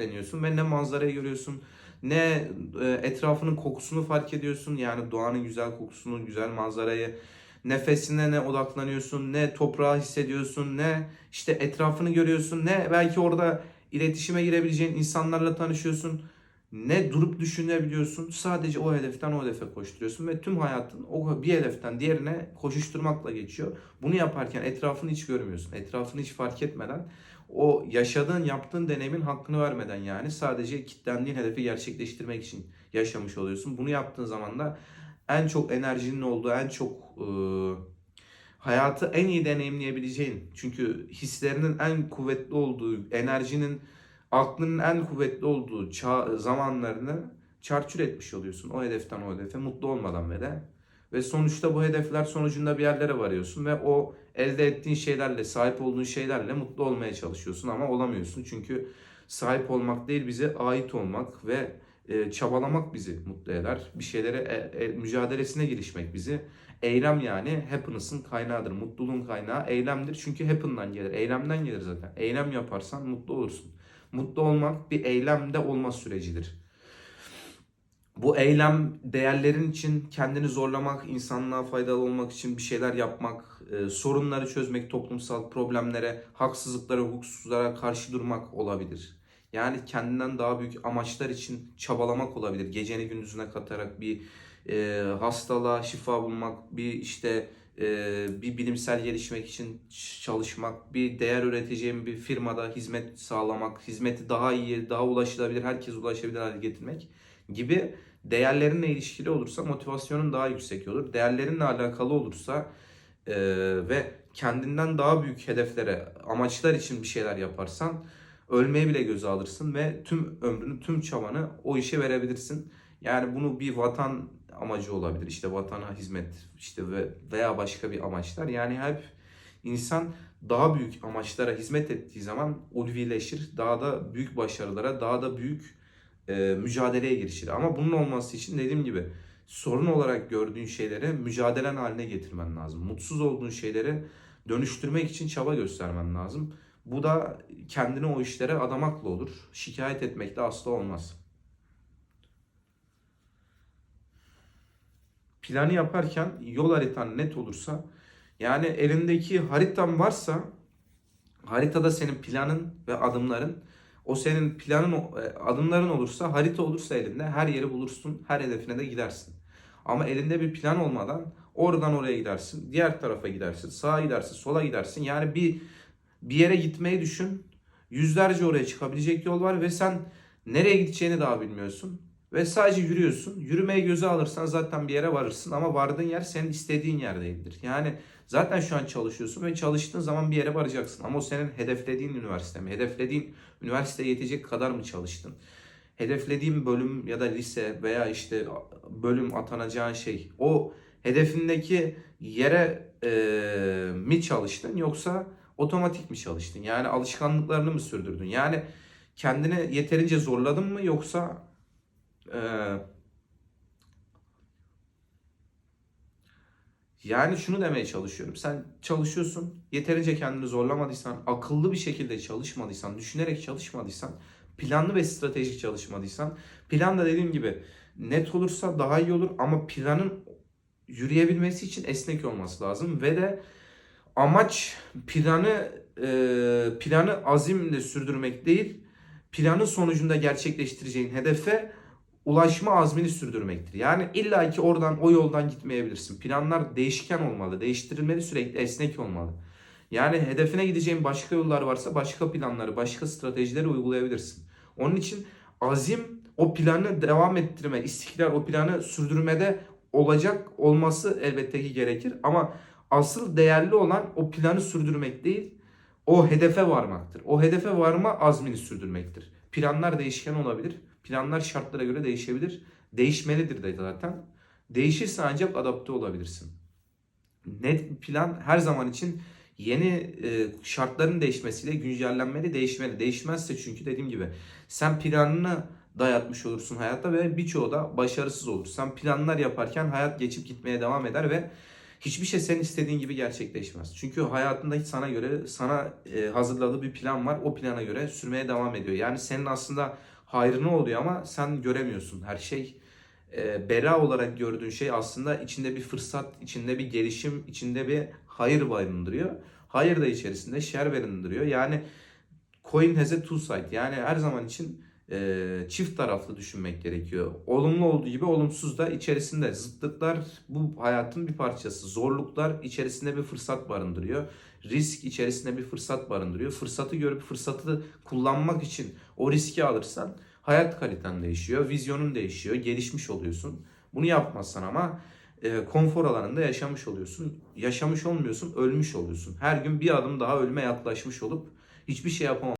deniyorsun ve ne manzarayı görüyorsun ne e, etrafının kokusunu fark ediyorsun yani doğanın güzel kokusunu güzel manzarayı nefesine ne odaklanıyorsun ne toprağı hissediyorsun ne işte etrafını görüyorsun ne belki orada iletişime girebileceğin insanlarla tanışıyorsun ne durup düşünebiliyorsun sadece o hedeften o hedefe koşturuyorsun ve tüm hayatın o bir hedeften diğerine koşuşturmakla geçiyor. Bunu yaparken etrafını hiç görmüyorsun. Etrafını hiç fark etmeden o yaşadığın, yaptığın deneyimin hakkını vermeden yani sadece kitlendiğin hedefi gerçekleştirmek için yaşamış oluyorsun. Bunu yaptığın zaman da en çok enerjinin olduğu, en çok e, hayatı en iyi deneyimleyebileceğin. Çünkü hislerinin en kuvvetli olduğu, enerjinin, aklının en kuvvetli olduğu ça- zamanlarını çarçur etmiş oluyorsun. O hedeften o hedefe mutlu olmadan ve de. Ve sonuçta bu hedefler sonucunda bir yerlere varıyorsun ve o elde ettiğin şeylerle, sahip olduğun şeylerle mutlu olmaya çalışıyorsun ama olamıyorsun. Çünkü sahip olmak değil bize ait olmak ve e, çabalamak bizi mutlu eder. Bir şeylere e, e, mücadelesine girişmek bizi. Eylem yani happiness'ın kaynağıdır. Mutluluğun kaynağı eylemdir. Çünkü happen'dan gelir. Eylemden gelir zaten. Eylem yaparsan mutlu olursun. Mutlu olmak bir eylemde olma sürecidir. Bu eylem değerlerin için kendini zorlamak, insanlığa faydalı olmak için bir şeyler yapmak, e, sorunları çözmek, toplumsal problemlere, haksızlıklara, hukuksuzlara karşı durmak olabilir. Yani kendinden daha büyük amaçlar için çabalamak olabilir. Geceni gündüzüne katarak bir e, hastalığa şifa bulmak, bir işte bir bilimsel gelişmek için çalışmak, bir değer üreteceğim bir firmada hizmet sağlamak, hizmeti daha iyi, daha ulaşılabilir, herkes ulaşabilir hale getirmek gibi değerlerinle ilişkili olursa motivasyonun daha yüksek olur. Değerlerinle alakalı olursa e, ve kendinden daha büyük hedeflere, amaçlar için bir şeyler yaparsan ölmeye bile göze alırsın ve tüm ömrünü, tüm çabanı o işe verebilirsin. Yani bunu bir vatan amacı olabilir. İşte vatana hizmet işte ve veya başka bir amaçlar. Yani hep insan daha büyük amaçlara hizmet ettiği zaman ulvileşir. Daha da büyük başarılara, daha da büyük e, mücadeleye girişir. Ama bunun olması için dediğim gibi sorun olarak gördüğün şeyleri mücadelen haline getirmen lazım. Mutsuz olduğun şeyleri dönüştürmek için çaba göstermen lazım. Bu da kendini o işlere adamakla olur. Şikayet etmek de asla olmaz. Planı yaparken yol haritan net olursa yani elindeki haritan varsa haritada senin planın ve adımların o senin planın e, adımların olursa harita olursa elinde her yeri bulursun her hedefine de gidersin. Ama elinde bir plan olmadan oradan oraya gidersin diğer tarafa gidersin sağa gidersin sola gidersin yani bir bir yere gitmeyi düşün. Yüzlerce oraya çıkabilecek yol var ve sen nereye gideceğini daha bilmiyorsun. Ve sadece yürüyorsun. Yürümeyi göze alırsan zaten bir yere varırsın ama vardığın yer senin istediğin yer değildir. Yani zaten şu an çalışıyorsun ve çalıştığın zaman bir yere varacaksın. Ama o senin hedeflediğin üniversite mi? Hedeflediğin üniversiteye yetecek kadar mı çalıştın? Hedeflediğin bölüm ya da lise veya işte bölüm atanacağın şey o hedefindeki yere e, mi çalıştın yoksa otomatik mi çalıştın? Yani alışkanlıklarını mı sürdürdün? Yani kendini yeterince zorladın mı yoksa e, yani şunu demeye çalışıyorum. Sen çalışıyorsun, yeterince kendini zorlamadıysan, akıllı bir şekilde çalışmadıysan, düşünerek çalışmadıysan, planlı ve stratejik çalışmadıysan, plan da dediğim gibi net olursa daha iyi olur ama planın yürüyebilmesi için esnek olması lazım ve de amaç planı e, planı azimle sürdürmek değil, planın sonucunda gerçekleştireceğin hedefe ulaşma azmini sürdürmektir. Yani illa ki oradan o yoldan gitmeyebilirsin. Planlar değişken olmalı, değiştirilmeli, sürekli esnek olmalı. Yani hedefine gideceğin başka yollar varsa başka planları, başka stratejileri uygulayabilirsin. Onun için azim o planı devam ettirme, istikrar o planı sürdürmede olacak olması elbette ki gerekir ama asıl değerli olan o planı sürdürmek değil, o hedefe varmaktır. O hedefe varma azmini sürdürmektir. Planlar değişken olabilir. Planlar şartlara göre değişebilir. Değişmelidir de zaten. Değişirse ancak adapte olabilirsin. Net plan her zaman için yeni e, şartların değişmesiyle güncellenmeli, değişmeli. Değişmezse çünkü dediğim gibi sen planını dayatmış olursun hayatta ve birçoğu da başarısız olur. Sen planlar yaparken hayat geçip gitmeye devam eder ve hiçbir şey senin istediğin gibi gerçekleşmez. Çünkü hayatında hiç sana göre sana e, hazırladığı bir plan var. O plana göre sürmeye devam ediyor. Yani senin aslında hayrına oluyor ama sen göremiyorsun. Her şey e, bela olarak gördüğün şey aslında içinde bir fırsat, içinde bir gelişim, içinde bir hayır barındırıyor. Hayır da içerisinde şer barındırıyor. Yani coin has a two side. Yani her zaman için e, çift taraflı düşünmek gerekiyor. Olumlu olduğu gibi olumsuz da içerisinde. Zıtlıklar bu hayatın bir parçası. Zorluklar içerisinde bir fırsat barındırıyor. Risk içerisinde bir fırsat barındırıyor. Fırsatı görüp fırsatı kullanmak için o riski alırsan hayat kaliten değişiyor, vizyonun değişiyor, gelişmiş oluyorsun. Bunu yapmazsan ama e, konfor alanında yaşamış oluyorsun. Yaşamış olmuyorsun, ölmüş oluyorsun. Her gün bir adım daha ölüme yaklaşmış olup hiçbir şey yapamam.